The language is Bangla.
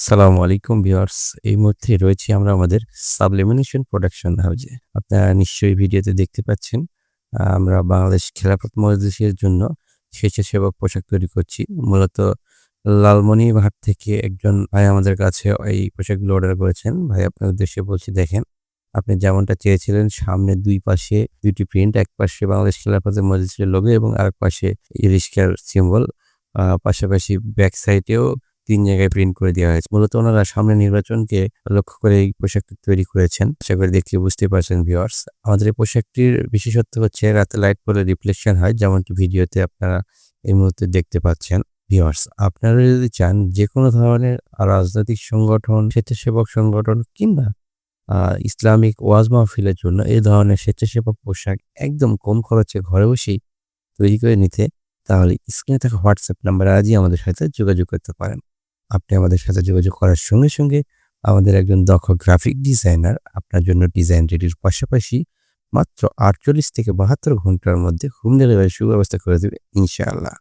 সালামু আলাইকুম ভিওয়ার্স এই মুহূর্তে রয়েছি আমরা আমাদের সাবলিমিনেশন প্রোডাকশন হাউজে। আপনারা নিশ্চয়ই ভিডিওতে দেখতে পাচ্ছেন আমরা বাংলাদেশ খেলাফত মজলিসের জন্য স্বেচ্ছাসেবক পোশাক তৈরি করছি। মূলত লালমনিরহাট থেকে একজন ভাই আমাদের কাছে এই পোশাকগুলো অর্ডার করেছেন। ভাই, আপনার উদ্দেশ্যে বলছি, দেখেন, আপনি যেমনটা চেয়েছিলেন, সামনে দুই পাশে দুইটি প্রিন্ট এক পাশে বাংলাদেশ খেলাফতের মজলিসের লোগো এবং আরেক পাশে ইরিস্কার সিম্বল পাশাপাশি ব্যাক সাইডেও তিন জায়গায় প্রিন্ট করে দেওয়া হয়েছে। মূলত ওনারা সামনে নির্বাচনকে লক্ষ্য করে এই পোশাকটি তৈরি করেছেন। আশা করি দেখলে বুঝতে পারছেন ভিওয়ার্স আমাদের এই পোশাকটির বিশেষত্ব হচ্ছে, রাতে লাইট পরে রিফ্লেকশন হয়, যেমনটি ভিডিওতে আপনারা এই মুহূর্তে দেখতে পাচ্ছেন। ভিওয়ার্স আপনারা যদি চান যে কোনো ধরনের রাজনৈতিক সংগঠন, স্বেচ্ছাসেবক সংগঠন কিংবা ইসলামিক ওয়াজ মাহফিলের জন্য এই ধরনের স্বেচ্ছাসেবক পোশাক একদম কম খরচে ঘরে বসেই তৈরি করে নিতে, তাহলে স্ক্রিনে থাকা হোয়াটসঅ্যাপ নাম্বার আজই আমাদের সাথে যোগাযোগ করতে পারেন। আপনি আমাদের সাথে যোগাযোগ করার সঙ্গে সঙ্গে আমাদের একজন দক্ষ গ্রাফিক ডিজাইনার আপনার জন্য ডিজাইন রেডির পাশাপাশি মাত্র আটচল্লিশ থেকে বাহাত্তর ঘণ্টার মধ্যে হোম ডেলিভারি সুব্যবস্থা করে দেবে, ইনশাআল্লাহ।